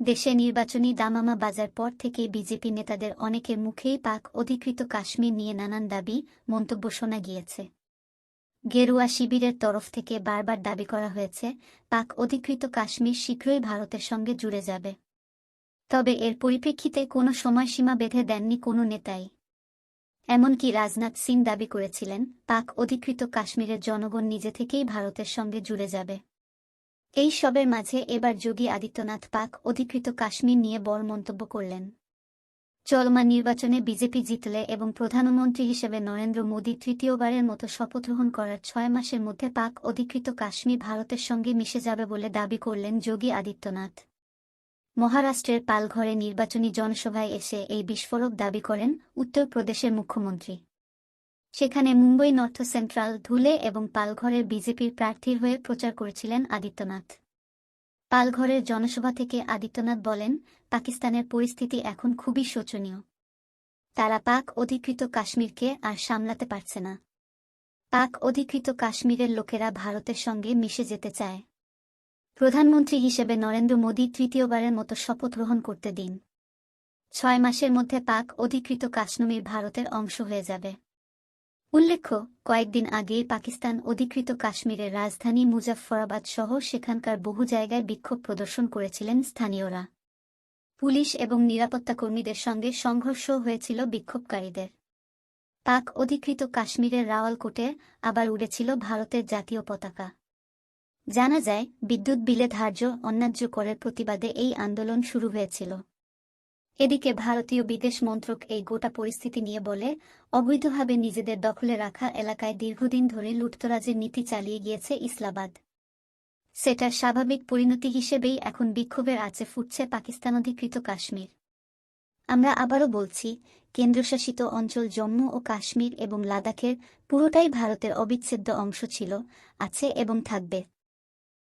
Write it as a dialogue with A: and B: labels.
A: দেশে নির্বাচনী দামামা বাজার পর থেকে বিজেপি নেতাদের অনেকের মুখেই পাক অধিকৃত কাশ্মীর নিয়ে নানান দাবি, মন্তব্য শোনা গিয়েছে। গেরুয়া শিবিরের তরফ থেকে বারবার দাবি করা হয়েছে, পাক অধিকৃত কাশ্মীর শীঘ্রই ভারতের সঙ্গে জুড়ে যাবে। তবে এর পরিপ্রেক্ষিতে কোনো সময়সীমা বেঁধে দেননি কোনো নেতাই। এমনকি রাজনাথ সিং দাবি করেছিলেন, পাক অধিকৃত কাশ্মীরের জনগণ নিজে থেকেই ভারতের সঙ্গে জুড়ে যাবে। এই সবের মাঝে এবার যোগী আদিত্যনাথ পাক অধিকৃত কাশ্মীর নিয়ে বড় মন্তব্য করলেন। চলমান নির্বাচনে বিজেপি জিতলে এবং প্রধানমন্ত্রী হিসেবে নরেন্দ্র মোদী তৃতীয়বারের মতো শপথ গ্রহণ করার ছয় মাসের মধ্যে পাক অধিকৃত কাশ্মীর ভারতের সঙ্গে মিশে যাবে বলে দাবি করলেন যোগী আদিত্যনাথ। মহারাষ্ট্রের পালঘরে নির্বাচনী জনসভায় এসে এই বিস্ফোরক দাবি করেন উত্তরপ্রদেশের মুখ্যমন্ত্রী। সেখানে মুম্বই নর্থ সেন্ট্রাল, ধুলে এবং পালঘরের বিজেপির প্রার্থীর হয়ে প্রচার করেছিলেন আদিত্যনাথ। পালঘরের জনসভা থেকে আদিত্যনাথ বলেন, পাকিস্তানের পরিস্থিতি এখন খুবই শোচনীয়। তারা পাক অধিকৃত কাশ্মীরকে আর সামলাতে পারছে না। পাক অধিকৃত কাশ্মীরের লোকেরা ভারতের সঙ্গে মিশে যেতে চায়। প্রধানমন্ত্রী হিসেবে নরেন্দ্র মোদী তৃতীয়বারের মতো শপথ গ্রহণ করতে দিন। ছয় মাসের মধ্যে পাক অধিকৃত কাশ্মীর ভারতের অংশ হয়ে যাবে। উল্লেখ্য, কয়েকদিন আগেই পাকিস্তান অধিকৃত কাশ্মীরের রাজধানী মুজাফফরাবাদ সহ সেখানকার বহু জায়গায় বিক্ষোভ প্রদর্শন করেছিলেন স্থানীয়রা। পুলিশ এবং নিরাপত্তা কর্মীদের সঙ্গে সংঘর্ষ হয়েছিল বিক্ষোভকারীদের। পাক অধিকৃত কাশ্মীরের রাওয়ালকোটে আবার উড়েছিল ভারতের জাতীয় পতাকা। জানা যায়, বিদ্যুৎ বিলে ধার্য, অন্যায্য করের প্রতিবাদে এই আন্দোলন শুরু হয়েছিল। এদিকে ভারতীয় বিদেশ মন্ত্রক এই গোটা পরিস্থিতি নিয়ে বলে, অবৈধভাবে নিজেদের দখলে রাখা এলাকায় দীর্ঘদিন ধরে লুটতরাজের নীতি চালিয়ে গিয়েছে ইসলামাবাদ। সেটার স্বাভাবিক পরিণতি হিসেবেই এখন বিক্ষোভের আছে ফুটছে পাকিস্তান অধিকৃত কাশ্মীর। আমরা আবারও বলছি, কেন্দ্রশাসিত অঞ্চল জম্মু ও কাশ্মীর এবং লাদাখের পুরোটাই ভারতের অবিচ্ছেদ্য অংশ ছিল, আছে এবং থাকবে।